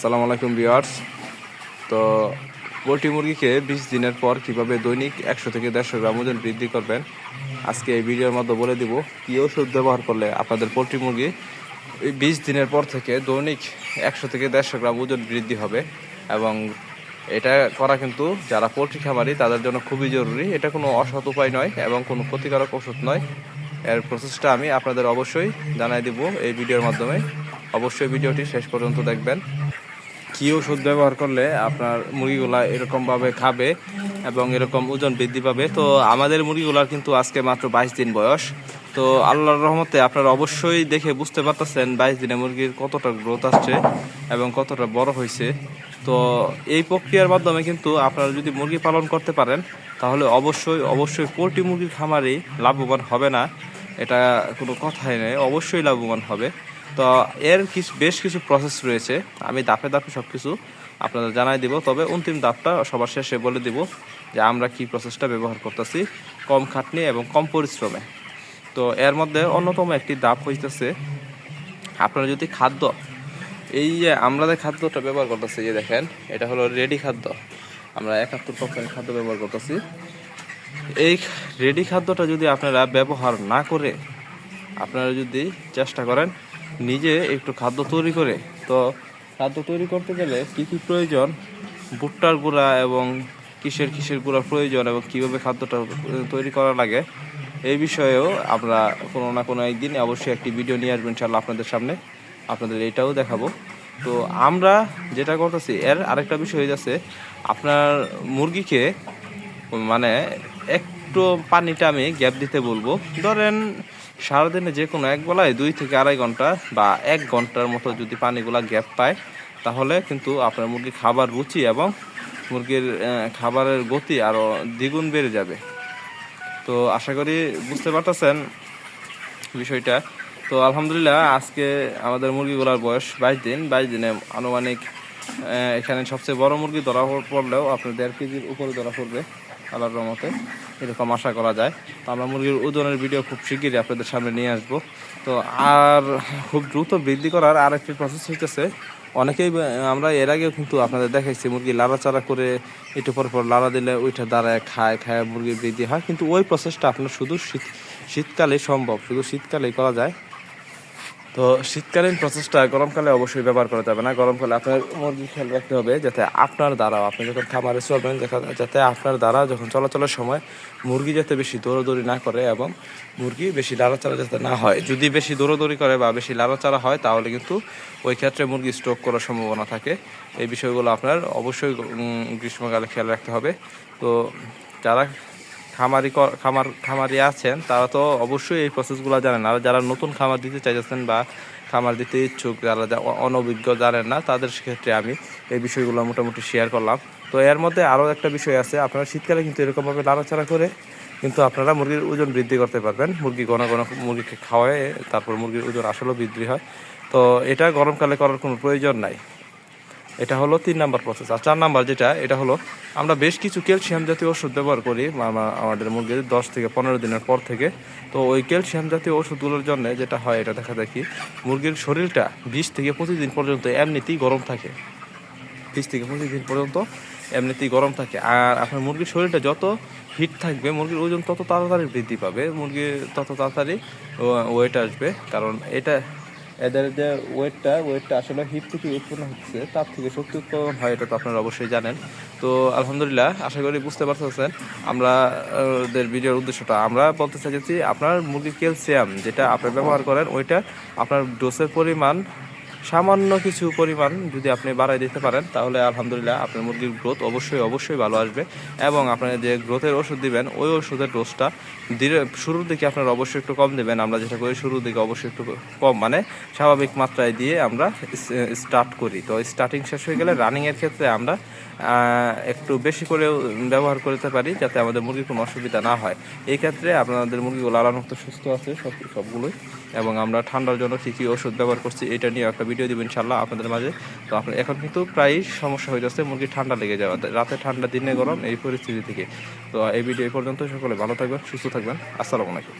আসসালামু আলাইকুম ভিউয়ার্স। তো পোলট্রি মুরগিকে বিশ দিনের পর কীভাবে দৈনিক একশো থেকে দেড়শো গ্রাম ওজন বৃদ্ধি করবেন, আজকে এই ভিডিওর মধ্যে বলে দিব কী ওষুধ ব্যবহার করলে আপনাদের পোলট্রি মুরগি বিশ দিনের পর থেকে দৈনিক একশো থেকে দেড়শো গ্রাম ওজন বৃদ্ধি হবে এবং এটা করা কিন্তু যারা পোলট্রি খামারি, তাদের জন্য খুবই জরুরি। এটা কোনো অসৎ উপায় নয় এবং কোনো ক্ষতিকারক ওষুধ নয়। এর প্রসেসটা আমি আপনাদের অবশ্যই জানাই দিব এই ভিডিওর মাধ্যমে। অবশ্যই ভিডিওটি শেষ পর্যন্ত দেখবেন। কী ওষুধ ব্যবহার করলে আপনার মুরগিগুলা এরকমভাবে খাবে এবং এরকম ওজন বৃদ্ধি পাবে? তো আমাদের মুরগিগুলার কিন্তু আজকে মাত্র বাইশ দিন বয়স। তো আল্লাহর রহমতে আপনারা অবশ্যই দেখে বুঝতে পারতেছেন বাইশ দিনে মুরগির কতটা গ্রোথ আসছে এবং কতটা বড় হয়েছে। তো এই প্রক্রিয়ার মাধ্যমে কিন্তু আপনারা যদি মুরগি পালন করতে পারেন, তাহলে অবশ্যই অবশ্যই পোলট্রি মুরগির খামারেই লাভবান হবে না। এটা কোনো কথাই নেই, অবশ্যই লাভবান হবে। তো এর কিছু, বেশ কিছু প্রসেস রয়েছে। আমি দাপে দাপে সব কিছু আপনাদের জানাই দিব, তবে অন্তিম দাপটা সবার শেষে বলে দিব যে আমরা কি প্রসেসটা ব্যবহার করতেছি কম খাটনি এবং কম পরিশ্রমে। তো এর মধ্যে অন্যতম একটি দাপ হইতেছে আপনারা যদি খাদ্য, এই যে আমরা যে খাদ্যটা ব্যবহার করতেছি যে দেখেন, এটা হলো রেডি খাদ্য। আমরা একাত্তর পার্সেন্ট খাদ্য ব্যবহার করতেছি। এই রেডি খাদ্যটা যদি আপনারা ব্যবহার না করে, আপনারা যদি চেষ্টা করেন নিজে একটু খাদ্য তৈরি করে। তো খাদ্য তৈরি করতে গেলে কী কী প্রয়োজন? ভুট্টার গুঁড়া এবং কিসের কিসের গুঁড়া প্রয়োজন এবং কীভাবে খাদ্যটা তৈরি করা লাগে, এই বিষয়েও আমরা কোনো না কোনো একদিন অবশ্যই একটি ভিডিও নিয়ে আসবেন ইনশাল্লাহ আপনাদের সামনে। আপনাদের এটাও দেখাবো। তো আমরা যেটা করতেছি, এর আরেকটা বিষয় হয়ে যাচ্ছে, আপনার মুরগিকে মানে একটু পানিটা আমি গ্যাপ দিতে বলব। ধরেন সারাদিনে যে কোনো এক বেলায় দুই থেকে আড়াই ঘণ্টা বা এক ঘণ্টার মতো যদি পানিগুলা গ্যাপ পায়, তাহলে কিন্তু আপনার মুরগির খাবার রুচি এবং মুরগির খাবারের গতি আরও দ্বিগুণ বেড়ে যাবে। তো আশা করি বুঝতে পারতেছেন বিষয়টা। তো আলহামদুলিল্লাহ, আজকে আমাদের মুরগিগুলার বয়স বাইশ দিন। বাইশ দিনে আনুমানিক এখানে সবচেয়ে বড় মুরগি ধরা পড়লেও আপনার দেড় কেজির উপরে ধরা পড়বে। আল্লাহর রহমতে এরকম আশা করা যায়। তো আমরা মুরগির ওজনের ভিডিও খুব শিগগিরই আপনাদের সামনে নিয়ে আসব। তো আর খুব দ্রুত বৃদ্ধি করার আরেকটি প্রসেস হইতেছে। অনেকেই, আমরা এর আগেও কিন্তু আপনাদের দেখাইছি, মুরগি লাড়াচাড়া করে একটু পর পর লাড়া দিলে ওইটা দাঁড়ায়, খায় খায়, মুরগির বৃদ্ধি হয়। কিন্তু ওই প্রসেসটা আপনার শুধু শীত শীতকালেই সম্ভব, শুধু শীতকালেই করা যায়। তো শীতকালীন প্রসেসটা গরমকালে অবশ্যই ব্যবহার করা যাবে না। গরমকালে আপনার মুরগি খেয়াল রাখতে হবে যাতে আপনার দ্বারাও আপনি যখন খামারে চলবেন, দেখা- যাতে আপনার দ্বারা যখন চলাচলের সময় মুরগি যাতে বেশি দৌড়াদৌড়ি না করে এবং মুরগি বেশি লাড়াচাড়া যাতে না হয়। যদি বেশি দৌড়াদৌড়ি করে বা বেশি লাড়াচাড়া হয়, তাহলে কিন্তু ওই ক্ষেত্রে মুরগি স্ট্রোক করার সম্ভাবনা থাকে। এই বিষয়গুলো আপনার অবশ্যই গ্রীষ্মকালে খেয়াল রাখতে হবে। তো যারা খামারি খামার, খামারি আছেন, তারা তো অবশ্যই এই প্রসেসগুলো জানেন। আর যারা নতুন খামার দিতে চাইছেন বা খামার দিতে ইচ্ছুক, যারা অনভিজ্ঞ জানেন না, তাদের ক্ষেত্রে আমি এই বিষয়গুলো মোটামুটি শেয়ার করলাম। তো এর মধ্যে আরও একটা বিষয় আছে, আপনারা শীতকালে কিন্তু এরকমভাবে নাড়াচাড়া করে কিন্তু আপনারা মুরগির ওজন বৃদ্ধি করতে পারবেন। মুরগি ঘন ঘন মুরগিকে খাওয়ায়, তারপর মুরগির ওজন আসলেও বৃদ্ধি হয়। তো এটা গরমকালে করার কোনো প্রয়োজন নাই। এটা হলো তিন নাম্বার প্রসেস আর চার নাম্বার যেটা, এটা হলো আমরা বেশ কিছু ক্যালসিয়াম জাতীয় ওষুধ ব্যবহার করি আমাদের মুরগির দশ থেকে পনেরো দিনের পর থেকে। তো ওই ক্যালসিয়াম জাতীয় ওষুধগুলোর জন্য যেটা হয়, এটা দেখা যায় কি, মুরগির শরীরটা বিশ থেকে পঁচিশ দিন পর্যন্ত এমনিতেই গরম থাকে। বিশ থেকে পঁচিশ দিন পর্যন্ত এমনিতেই গরম থাকে। আর আপনার মুরগির শরীরটা যত হিট থাকবে, মুরগির ওজন তত তাড়াতাড়ি বৃদ্ধি পাবে। মুরগির তত তাড়াতাড়ি ওয়েট আসবে। কারণ এটা এদের যে ওয়েটটা ওয়েটটা আসলে হিট থেকে উৎপন্ন হচ্ছে, তার থেকে শক্তি উৎপাদন হয়, এটা তো আপনারা অবশ্যই জানেন। তো আলহামদুলিল্লাহ, আশা করি বুঝতে পারতেছেন। আমরা ভিডিওর উদ্দেশ্যটা, আমরা বলতে চাইছি আপনার মুরগির ক্যালসিয়াম যেটা আপনি ব্যবহার করেন, ওইটা আপনার ডোসের পরিমাণ সামান্য কিছু পরিমাণ যদি আপনি বাড়াই দিতে পারেন, তাহলে আলহামদুলিল্লাহ আপনার মুরগির গ্রোথ অবশ্যই অবশ্যই ভালো আসবে এবং আপনার যে গ্রোথের ওষুধ দিবেন, ওই ওষুধের ডোজটা ধীরে, শুরুর দিকে আপনার অবশ্যই একটু কম দেবেন। আমরা যেটা করি, শুরুর দিকে অবশ্যই একটু কম মানে স্বাভাবিক মাত্রায় দিয়ে আমরা স্টার্ট করি। তো স্টার্টিং শেষ হয়ে গেলে রানিংয়ের ক্ষেত্রে আমরা একটু বেশি করে ব্যবহার করতে পারি যাতে আমাদের মুরগির কোনো অসুবিধা না হয়। এই ক্ষেত্রে আপনাদের মুরগিগুলো আলাদা সুস্থ আছে, সব, সবগুলোই। এবং আমরা ঠান্ডার জন্য কী কী ওষুধ ব্যবহার করছি, এটা নিয়ে একটা ভিডিও দেবো ইনশাল্লাহ আপনাদের মাঝে। তো আপনার এখন কিন্তু প্রায় সমস্যা হয়ে যাচ্ছে মুরগি ঠান্ডা লেগে যাওয়া রাতে ঠান্ডা, দিনে গরম, এই পরিস্থিতি থেকে। তো এই ভিডিও এই পর্যন্ত, সকলে ভালো থাকবেন, সুস্থ থাকবেন। আসসালামু আলাইকুম।